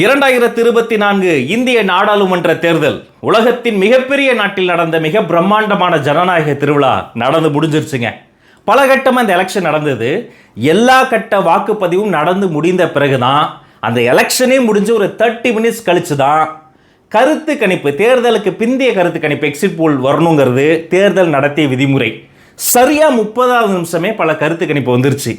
இரண்டாயிரத்தி இருபத்தி நான்கு இந்திய நாடாளுமன்ற தேர்தல். உலகத்தின் மிகப்பெரிய நாட்டில் நடந்த மிக பிரம்மாண்டமான ஜனநாயக திருவிழா நடந்து முடிஞ்சிருச்சுங்க. பல கட்டமாக இந்த எலெக்ஷன் நடந்தது. எல்லா கட்ட வாக்குப்பதிவும் நடந்து முடிந்த பிறகுதான் அந்த எலெக்ஷனே முடிஞ்சு ஒரு தேர்ட்டி மினிட்ஸ் கழிச்சு தான் கருத்து கணிப்பு தேர்தலுக்கு பிந்தைய கருத்து கணிப்பு எக்ஸிட் போல் வரணுங்கிறது தேர்தல் நடத்திய விதிமுறை. சரியாக முப்பதாவது நிமிஷமே பல கருத்து கணிப்பு வந்துருச்சு.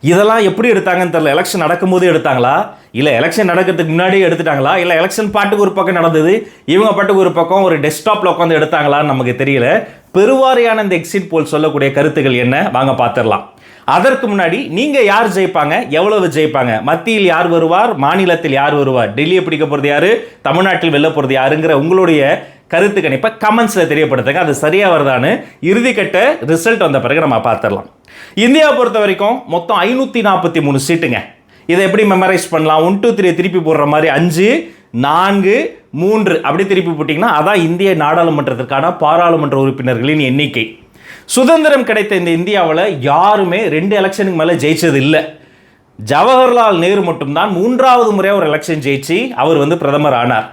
இதெல்லாம் எப்படி எடுத்தாங்கன்னு தெரியல. எலெக்ஷன் நடக்கும்போது எடுத்தாங்களா? இல்லை எலெக்ஷன் நடக்கிறதுக்கு முன்னாடியே எடுத்துட்டாங்களா? இல்லை எலெக்ஷன் பாட்டுக்கு ஒரு பக்கம் நடந்தது இவங்க பாட்டுக்கு ஒரு பக்கம் ஒரு டெஸ்க்டாப்பில் உட்காந்து எடுத்தாங்களான்னு நமக்கு தெரியல. பெருவாரியான இந்த எக்ஸிட் போல் சொல்லக்கூடிய கருத்துக்கள் என்ன? வாங்க பார்த்துடலாம். அதற்கு முன்னாடி நீங்கள் யார் ஜெயிப்பாங்க? எவ்வளவு ஜெயிப்பாங்க? மத்தியில் யார் வருவார்? மாநிலத்தில் யார் வருவார்? டெல்லியை பிடிக்க போகிறது யார்? தமிழ்நாட்டில் வெல்ல போகிறது யாருங்கிற உங்களுடைய கருத்து கணிப்பை கமெண்ட்ஸில் தெரியப்படுத்துங்க. அது சரியாக வருதான்னு இறுதிக்கட்ட ரிசல்ட் வந்த பிறகு நம்ம பார்த்துடலாம். இந்தியாவை பொறுத்த வரைக்கும் மொத்தம் ஐநூற்றி நாற்பத்தி மூணு சீட்டுங்க. இதை எப்படி மெமரைஸ் பண்ணலாம்? ஒன் டூ த்ரீ திருப்பி போடுற மாதிரி அஞ்சு நான்கு மூன்று அப்படி திருப்பி போட்டிங்கன்னா அதான் இந்திய நாடாளுமன்றத்திற்கான பாராளுமன்ற உறுப்பினர்களின் எண்ணிக்கை. சுதந்திரம் கிடைத்த இந்த இந்தியாவில் யாருமே ரெண்டு எலெக்ஷனுக்கு மேலே ஜெயிச்சது இல்லை. ஜவஹர்லால் நேரு மட்டும்தான் மூன்றாவது முறையாக ஒரு எலெக்ஷன் ஜெயிச்சு அவர் வந்து பிரதமர் ஆனார்.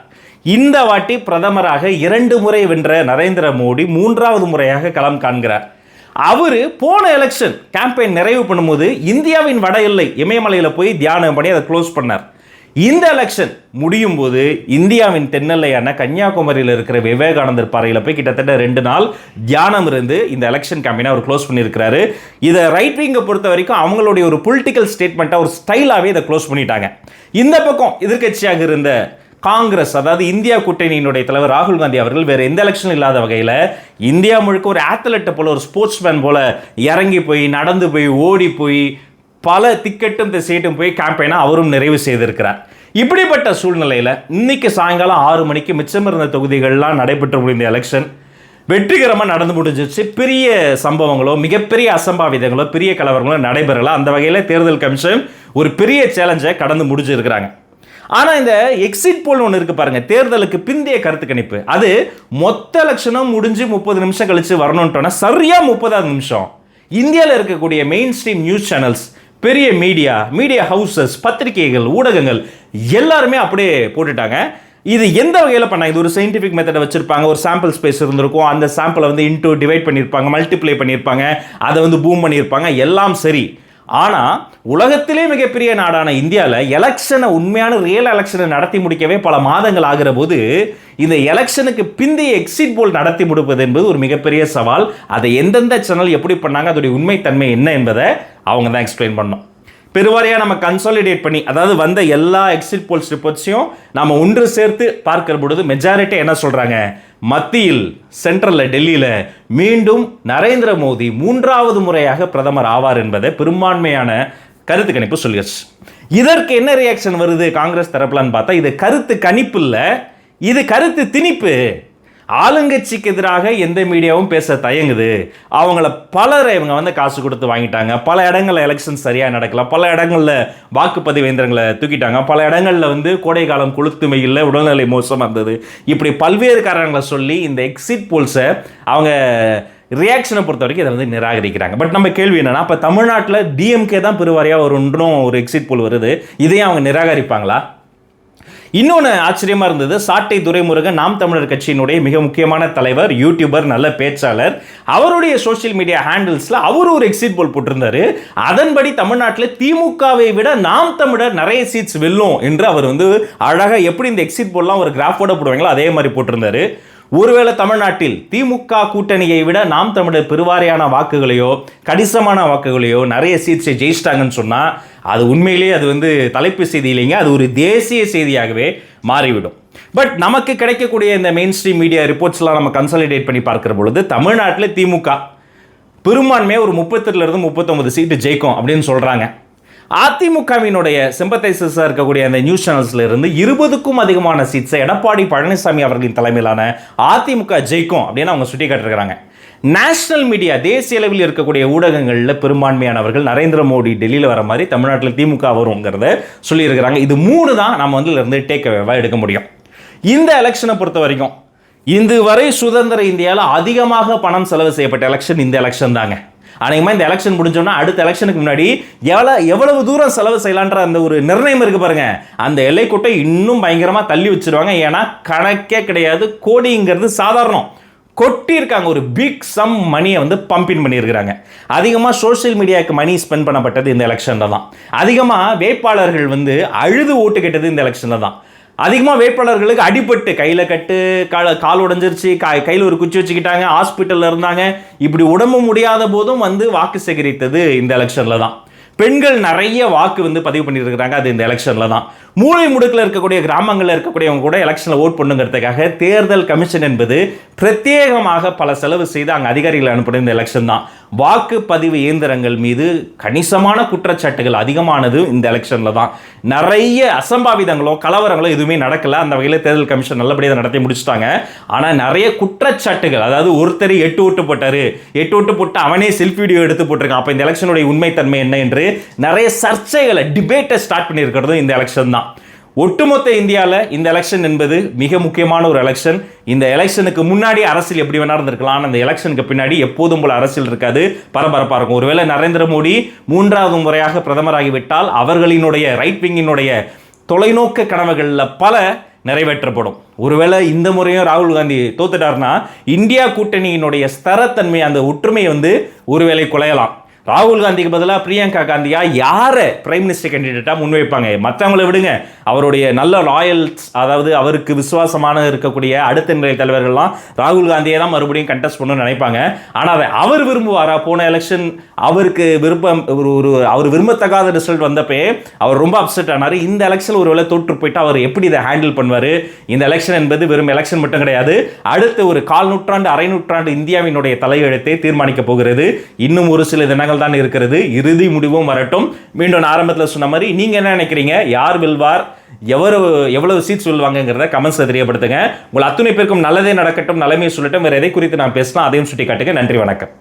இந்த வாட்டி பிரதமராக இரண்டு முறை வென்ற நரேந்திர மோடி மூன்றாவது முறையாக களம் காண்கிறார். அவர் போன எலெக்ஷன் கேம்பெயின் நிறைவு பண்ணும்போது இந்தியாவின் வட எல்லை இமயமலையில் போய் தியானம் பண்ணி அதை க்ளோஸ் பண்ணார். இந்த எலெக்ஷன் முடியும் போது இந்தியாவின் தென்னெல்லையான கன்னியாகுமரியில் இருக்கிற விவேகானந்தர் பாறையில் போய் கிட்டத்தட்ட ரெண்டு நாள் தியானம் இருந்து இந்த எலெக்ஷன் கேம்பெயினை அவர் க்ளோஸ் பண்ணியிருக்கிறாரு. இதை ரைட் விங்கை பொறுத்த வரைக்கும் அவங்களுடைய ஒரு பொலிட்டிக்கல் ஸ்டேட்மெண்ட்டாக ஒரு ஸ்டைலாகவே இதை க்ளோஸ் பண்ணிட்டாங்க. இந்த பக்கம் எதிர்க்கட்சியாக இருந்த காங்கிரஸ் அதாவது இந்தியா கூட்டணியினுடைய தலைவர் ராகுல் காந்தி அவர்கள் வேறு எந்த எலெக்ஷன் இல்லாத வகையில் இந்தியா முழுக்க ஒரு ஆத்லெட்டை போல ஒரு ஸ்போர்ட்ஸ் மேன் போல இறங்கி போய் நடந்து போய் ஓடி போய் பல திக்கெட்டும் திசையிட்டும் போய் கேம்பெயினை அவரும் நிறைவு செய்திருக்கிறார். இப்படிப்பட்ட சூழ்நிலையில் இன்னைக்கு சாயங்காலம் ஆறு மணிக்கு மிச்சம் இருந்த தொகுதிகள்லாம் நடைபெற்று முடிந்த எலெக்ஷன் வெற்றிகரமாக நடந்து முடிஞ்சிச்சு. பெரிய சம்பவங்களோ மிகப்பெரிய அசம்பாவிதங்களோ பெரிய கலவரங்களோ நடைபெறல. அந்த வகையில் தேர்தல் கமிஷன் ஒரு பெரிய சேலஞ்சை கடந்து முடிஞ்சிருக்கிறாங்க. ஆனால் இந்த எக்ஸிட் போல் ஒன்று இருக்குது பாருங்க. தேர்தலுக்கு பிந்தைய கருத்து கணிப்பு. அது மொத்த லட்சணம் முடிஞ்சு முப்பது நிமிஷம் கழித்து வரணுன்ட்டோன்னா சரியாக முப்பதாவது நிமிஷம். இந்தியாவில் இருக்கக்கூடிய மெயின் ஸ்ட்ரீம் நியூஸ் சேனல்ஸ் பெரிய மீடியா மீடியா ஹவுசஸ் பத்திரிகைகள் ஊடகங்கள் எல்லாருமே அப்படியே போட்டுட்டாங்க. இது எந்த வகையில் பண்ணாங்க? இது ஒரு சயின்டிஃபிக் மெத்தடை வச்சுருப்பாங்க. ஒரு சாம்பிள் ஸ்பேஸ் இருந்திருக்கும். அந்த சாம்பிளை வந்து இன்டூ டிவைட் பண்ணியிருப்பாங்க மல்டிப்ளை பண்ணியிருப்பாங்க. அதை வந்து பூம் பண்ணியிருப்பாங்க. எல்லாம் சரி. ஆனால் உலகத்திலே மிகப்பெரிய நாடான இந்தியாவில் எலெக்ஷனை உண்மையான ரியல் எலெக்ஷனை நடத்தி முடிக்கவே பல மாதங்கள் ஆகிற போது இந்த எலெக்ஷனுக்கு பிந்தைய எக்ஸிட் போல் நடத்தி முடிப்பது என்பது ஒரு மிகப்பெரிய சவால். அதை எந்தெந்த சேனல் எப்படி பண்ணாங்க அதோடைய உண்மைத்தன்மை என்ன என்பதை அவங்க தான் எக்ஸ்பிளைன் பண்ணோம் பெருவாரியாக நம்ம கன்சாலிடேட் பண்ணி அதாவது வந்த எல்லா எக்ஸிட் போல்ஸ் ரிப்போர்ட்ஸையும் நாம் ஒன்று சேர்த்து பார்க்கிற பொழுது மெஜாரிட்டி என்ன சொல்கிறாங்க மத்தியில் சென்ட்ரலில் டெல்லியில் மீண்டும் நரேந்திர மோடி மூன்றாவது முறையாக பிரதமர் ஆவார் என்பதை பெரும்பான்மையான கருத்து கணிப்பு சொல்லிடுச்சு இதற்கு என்ன ரியாக்ஷன் வருது? காங்கிரஸ் தரப்புலான்னு பார்த்தா இது கருத்து கணிப்பு இல்லை இது கருத்து திணிப்பு. ஆளுங்கட்சிக்கு எதிராக எந்த மீடியாவும் பேச தயங்குது. அவங்கள பலரை இவங்க வந்து காசு கொடுத்து வாங்கிட்டாங்க. பல இடங்களில் எலெக்ஷன் சரியாக நடக்கல. பல இடங்களில் வாக்குப்பதிவு இயந்திரங்களை தூக்கிட்டாங்க. பல இடங்களில் வந்து கோடை காலம் கொளுத்து உடல்நிலை மோசமாக இருந்தது. இப்படி பல்வேறு காரணங்களை சொல்லி இந்த எக்ஸிட் போல்ஸை அவங்க ரியாக்ஷனை பொறுத்த வரைக்கும் இதை வந்து நிராகரிக்கிறாங்க. பட் நம்ம கேள்வி என்னன்னா இப்போ தமிழ்நாட்டில் டிஎம்கே தான் பெருவாரியாக ஒரு ஒன்றும் ஒரு எக்ஸிட் போல் வருது. இதையும் அவங்க நிராகரிப்பாங்களா? இன்னொன்று ஆச்சரியமாக இருந்தது. சாட்டை துரைமுருகன் நாம் தமிழர் கட்சியினுடைய மிக முக்கியமான தலைவர் யூடியூபர் நல்ல பேச்சாளர். அவருடைய சோஷியல் மீடியா ஹேண்டில்ஸில் அவர் ஒரு எக்ஸிட் போல் போட்டிருந்தாரு. அதன்படி தமிழ்நாட்டில் திமுகவை விட நாம் தமிழர் நிறைய சீட்ஸ் வெல்லும் என்று அவர் வந்து அழகாக எப்படி இந்த எக்ஸிட் போல்லாம் ஒரு கிராஃபோட போடுவாங்களோ அதே மாதிரி போட்டிருந்தாரு. ஒருவேளை தமிழ்நாட்டில் திமுக கூட்டணியை விட நாம் தமிழர் பெருவாரியான வாக்குகளையோ கணிசமான வாக்குகளையோ நிறைய சீட்ஸை ஜெயிச்சிட்டாங்கன்னு சொன்னால் அது உண்மையிலேயே அது வந்து தலைப்பு செய்தி இல்லைங்க. அது ஒரு தேசிய செய்தியாகவே மாறிவிடும். பட் நமக்கு கிடைக்கக்கூடிய இந்த மெயின் ஸ்ட்ரீம் மீடியா ரிப்போர்ட்ஸ்லாம் நம்ம கன்சாலிடேட் பண்ணி பார்க்குற பொழுது தமிழ்நாட்டில் திமுக பெரும்பான்மையாக ஒரு முப்பத்தெட்டுலேருந்து முப்பத்தொம்பது சீட்டு ஜெயிக்கும் அப்படின்னு சொல்கிறாங்க அதிமுகவினுடைய சிம்பத்தைசஸாக இருக்கக்கூடிய அந்த நியூஸ் சேனல்ஸ்ல இருந்து இருபதுக்கும் அதிகமான சீட்ஸை எடப்பாடி பழனிசாமி அவர்களின் தலைமையிலான அதிமுக ஜெயிக்கும் அப்படின்னு அவங்க சுட்டி காட்டிருக்கிறாங்க நேஷனல் மீடியா தேசிய அளவில் இருக்கக்கூடிய ஊடகங்களில் பெரும்பான்மையானவர்கள் நரேந்திர மோடி டெல்லியில் வர மாதிரி தமிழ்நாட்டில் திமுக வருங்கிறத சொல்லியிருக்கிறாங்க. இது மூணு தான் நம்ம வந்து இருந்து டேக் அவேவாக எடுக்க முடியும். இந்த எலெக்ஷனை பொறுத்த வரைக்கும் இது வரை சுதந்திர இந்தியாவில் அதிகமாக பணம் செலவு செய்யப்பட்ட எலெக்ஷன் இந்த எலெக்ஷன் தாங்க. அநேகமாக இந்த எலெக்ஷன் முடிஞ்சோன்னா அடுத்த எலெக்ஷனுக்கு முன்னாடி எவ்வளோ எவ்வளவு தூரம் செலவு செய்யலான்ற அந்த ஒரு நிர்ணயம் இருக்கு பாருங்க. அந்த எல்லைக்கோட்டை இன்னும் பயங்கரமாக தள்ளி வச்சிருவாங்க. ஏன்னா கணக்கே கிடையாது. கோடிங்கிறது சாதாரணம். கொட்டியிருக்காங்க. ஒரு பிக் சம் மணியை வந்து பம்பின் பண்ணியிருக்கிறாங்க. அதிகமாக சோஷியல் மீடியாவுக்கு மணி ஸ்பெண்ட் பண்ணப்பட்டது இந்த எலெக்ஷனில் தான். அதிகமாக வேட்பாளர்கள் வந்து அழுது ஓட்டு கேட்டது இந்த எலெக்ஷனில் தான். அதிகமாக வேட்பாளர்களுக்கு அடிபட்டு கையில் கட்டு கால கால் உடஞ்சிருச்சு கா கையில் ஒரு குச்சி வச்சுக்கிட்டாங்க ஹாஸ்பிட்டலில் இருந்தாங்க. இப்படி உடம்பு முடியாத போதும் வந்து வாக்கு சேகரித்தது இந்த எலெக்ஷனில் தான். பெண்கள் நிறைய வாக்கு வந்து பதிவு பண்ணியிருக்கிறாங்க அது இந்த எலெக்ஷனில் தான். மூளை முடுக்கில் இருக்கக்கூடிய கிராமங்களில் இருக்கக்கூடியவங்க கூட எலெக்ஷனில் ஓட் பண்ணுங்கிறதுக்காக தேர்தல் கமிஷன் என்பது பிரத்யேகமாக பல செலவு செய்து அங்கே அதிகாரிகள் அனுப்பின இந்த எலெக்ஷன் தான். வாக்குப்பதிவு இயந்திரங்கள் மீது கணிசமான குற்றச்சாட்டுகள் அதிகமானது இந்த எலெக்ஷனில் தான். நிறைய அசம்பாவிதங்களோ கலவரங்களோ எதுவுமே நடக்கலை. அந்த வகையில் தேர்தல் கமிஷன் நல்லபடியாக நடத்தி முடிச்சுட்டாங்க. ஆனால் நிறைய குற்றச்சாட்டுகள் அதாவது ஒருத்தர் எட்டு ஓட்டு போட்டார். எட்டு ஓட்டு போட்டு அவனே செல்ஃபி வீடியோ எடுத்து போட்டிருக்கான். அப்போ இந்த எலெக்ஷனுடைய உண்மைத்தன்மை என்ன என்று நிறைய சர்ச்சைகளை டிபேட்டை ஸ்டார்ட் பண்ணியிருக்கிறதும் இந்த எலெக்ஷன் தான். ஒட்டுமொத்த இந்தியாவில் இந்த எலெக்ஷன் என்பது மிக முக்கியமான ஒரு எலெக்ஷன் இந்த எலெக்ஷனுக்கு முன்னாடி அரசியல் எப்படி வேணா இருந்திருக்கலாம். ஆனால் அந்த எலெக்ஷனுக்கு பின்னாடி எப்போதும் போல அரசியல் இருக்காது. பரபரப்பாக இருக்கும். ஒருவேளை நரேந்திர மோடி மூன்றாவது முறையாக பிரதமராகிவிட்டால் அவர்களினுடைய ரைட் விங்கினுடைய தொலைநோக்கு கனவுகளில் பல நிறைவேற்றப்படும். ஒருவேளை இந்த முறையும் ராகுல் காந்தி தோத்துட்டார்னா இந்தியா கூட்டணியினுடைய ஸ்தரத்தன்மை அந்த ஒற்றுமையை வந்து ஒருவேளை குலையலாம். ராகுல் காந்திக்கு பதிலாக பிரியங்கா காந்தியா? யாரை பிரைம் மினிஸ்டர் கேண்டிடேட்டாக முன்வைப்பாங்க? மற்றவங்களை விடுங்க. அவருடைய நல்ல லாயல்ஸ் அதாவது அவருக்கு விசுவாசமான இருக்கக்கூடிய அடுத்த நிலை தலைவர்கள்லாம் ராகுல் காந்தியை தான் மறுபடியும் கண்டெஸ்ட் பண்ணணும்னு நினைப்பாங்க. ஆனால் அதை அவர் விரும்புவாரா? போன எலெக்ஷன் அவருக்கு விருப்பம் ஒரு ஒரு அவர் விரும்பத்தகாத ரிசல்ட் வந்தப்பே அவர் ரொம்ப அப்செட் ஆனார். இந்த எலெக்ஷன் ஒரு வேளை தோற்று போயிட்டு அவர் எப்படி இதை ஹேண்டில் பண்ணுவார்? இந்த எலெக்ஷன் என்பது வெறும் எலெக்ஷன் மட்டும் கிடையாது. அடுத்த ஒரு கால் நூற்றாண்டு அரை நூற்றாண்டு இந்தியாவினுடைய தலையெழுத்தை தீர்மானிக்க போகிறது. இன்னும் ஒரு சில தினங்கள் தான் இருக்கிறது. இறுதி முடிவும் வரட்டும். மீண்டும் நான் ஆரம்பத்தில் சொன்ன மாதிரி நீங்கள் என்ன நினைக்கிறீங்க? யார் வெல்வார்? எவ்வளவு எவ்வளவு சீட்ஸ் வெல்வாங்கங்கிறத கமெண்ட்ஸில் தெரியப்படுத்துங்க. உங்கள் அத்துணை பேருக்கும் நல்லதே நடக்கட்டும் நிலைமையை சொல்லட்டும். வேறு எதை குறித்து நான் பேசலாம் அதையும் சுட்டி காட்டுங்க நன்றி வணக்கம்.